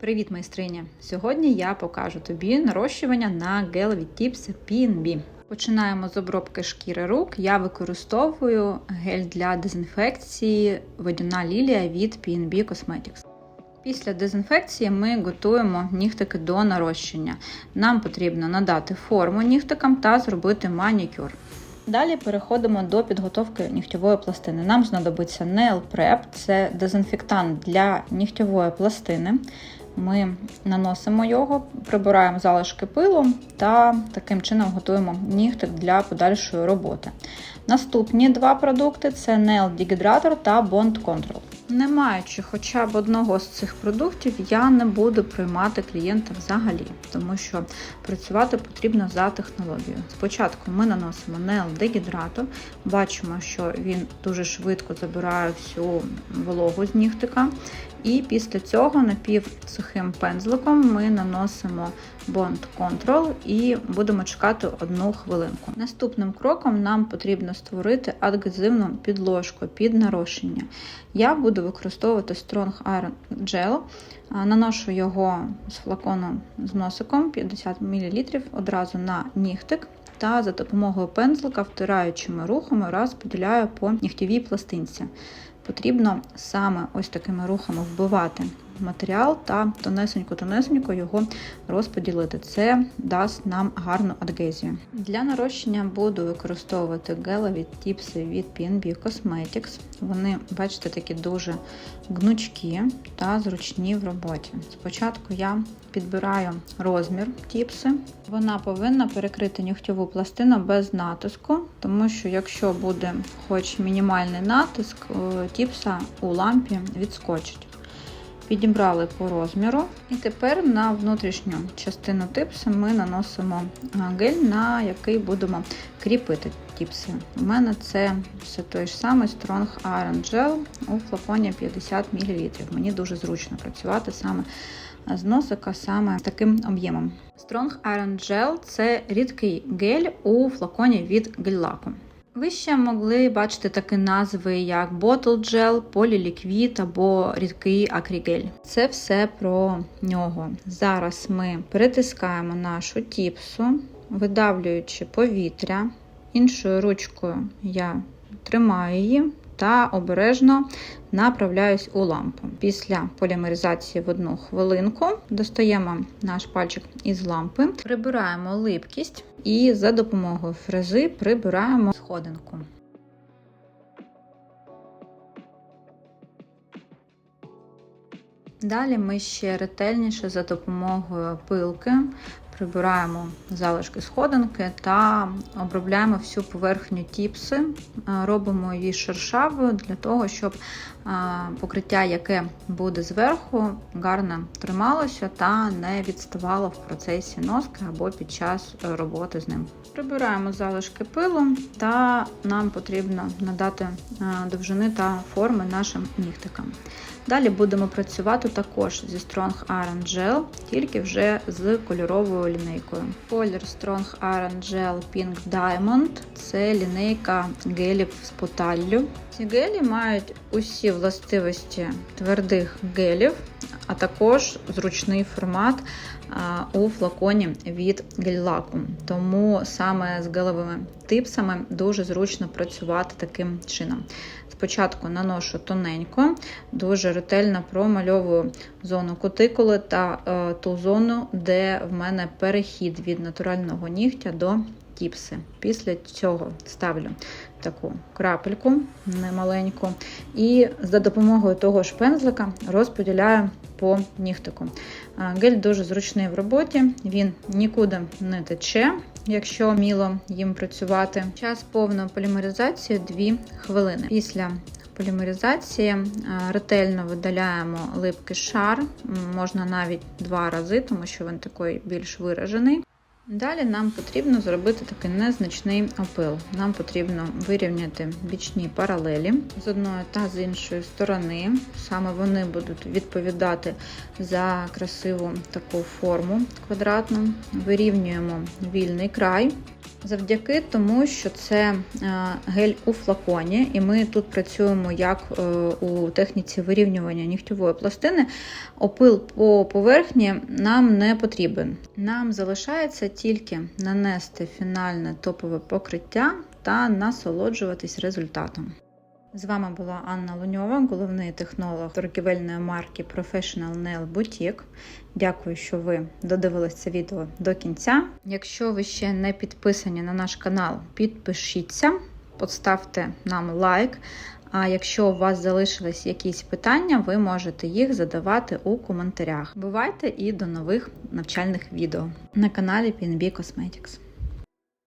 Привіт, майстриня! Сьогодні я покажу тобі нарощування на гелеві тіпси PNB. Починаємо з обробки шкіри рук. Я використовую гель для дезінфекції водяна лілія від PNB Cosmetics. Після дезінфекції ми готуємо нігтики до нарощення. Нам потрібно надати форму нігтикам та зробити манікюр. Далі переходимо до підготовки нігтєвої пластини. Нам знадобиться Nail Prep, це дезінфектант для нігтєвої пластини. Ми наносимо його, прибираємо залишки пилу та таким чином готуємо нігтик для подальшої роботи. Наступні два продукти це Nail Dehydrator та Bond Control. Не маючи хоча б одного з цих продуктів, я не буду приймати клієнта взагалі, тому що працювати потрібно за технологією. Спочатку ми наносимо Nail Dehydrator, бачимо, що він дуже швидко забирає всю вологу з нігтика. І після цього напівсухим пензликом ми наносимо Bond Control і будемо чекати одну хвилинку. Наступним кроком нам потрібно створити адгезивну підложку під нарощення. Я буду використовувати Strong Iron Gel, наношу його з флакону з носиком 50 мл одразу на нігтик. Та за допомогою пензлика, втираючими рухами, розподіляю по нігтєвій пластинці. Потрібно саме ось такими рухами вбивати матеріал та тонесенько-тонесенько його розподілити. Це дасть нам гарну адгезію. Для нарощення буду використовувати гелеві тіпси від PNB Cosmetics. Вони, бачите, такі дуже гнучкі та зручні в роботі. Спочатку я підбираю розмір тіпси. Вона повинна перекрити нігтєву пластину без натиску, тому що якщо буде хоч мінімальний натиск, тіпса у лампі відскочить. Підібрали по розміру. І тепер на внутрішню частину типси ми наносимо гель, на який будемо кріпити тіпси. У мене це все той ж самий Strong Iron Gel у флаконі 50 мл. Мені дуже зручно працювати саме з носика, саме з таким об'ємом. Strong Iron Gel це рідкий гель у флаконі від гель-лаку. Ви ще могли бачити такі назви, як Bottle Gel, Polylіquid або рідкий акрігель. Це все про нього. Зараз ми притискаємо нашу тіпсу, видавлюючи повітря. Іншою ручкою я тримаю її та обережно направляюсь у лампу. Після полімеризації в одну хвилинку достаємо наш пальчик із лампи, прибираємо липкість і за допомогою фрези прибираємо сходинку. Далі ми ще ретельніше за допомогою пилки прибираємо залишки сходинки та обробляємо всю поверхню тіпси, робимо її шершавою для того, щоб покриття, яке буде зверху, гарно трималося та не відставало в процесі носки або під час роботи з ним. Прибираємо залишки пилу, та нам потрібно надати довжини та форми нашим нігтикам. Далі будемо працювати також зі Strong Iron Gel, тільки вже з кольоровою лінейкою. Колір Strong Iron Gel Pink Diamond це лінейка гелів з поталлю. Ці гелі мають усі властивості твердих гелів, а також зручний формат у флаконі від гель-лаку. Тому саме з гелевими типсами дуже зручно працювати таким чином. Спочатку наношу тоненько, дуже ретельно промальовую зону кутикули та е, ту зону, де в мене перехід від натурального нігтя до тіпси. Після цього ставлю таку крапельку немаленьку, і за допомогою того ж пензлика розподіляю по нігтику. Гель дуже зручний в роботі, він нікуди не тече, якщо міло їм працювати. Час повної полімеризації 2 хвилини. Після полімеризації ретельно видаляємо липкий шар, можна навіть два рази, тому що він такий більш виражений. Далі нам потрібно зробити такий незначний опил. Нам потрібно вирівняти бічні паралелі з одної та з іншої сторони. Саме вони будуть відповідати за красиву таку форму квадратну. Вирівнюємо вільний край. Завдяки тому, що це е, гель у флаконі, і ми тут працюємо як е, у техніці вирівнювання нігтєвої пластини, опил по поверхні нам не потрібен. Нам залишається тільки нанести фінальне топове покриття та насолоджуватись результатом. З вами була Анна Луньова, головний технолог торгівельної марки Professional Nail Boutique. Дякую, що ви додивились це відео до кінця. Якщо ви ще не підписані на наш канал, підпишіться, поставте нам лайк. А якщо у вас залишились якісь питання, ви можете їх задавати у коментарях. Бувайте і до нових навчальних відео на каналі PNB Cosmetics.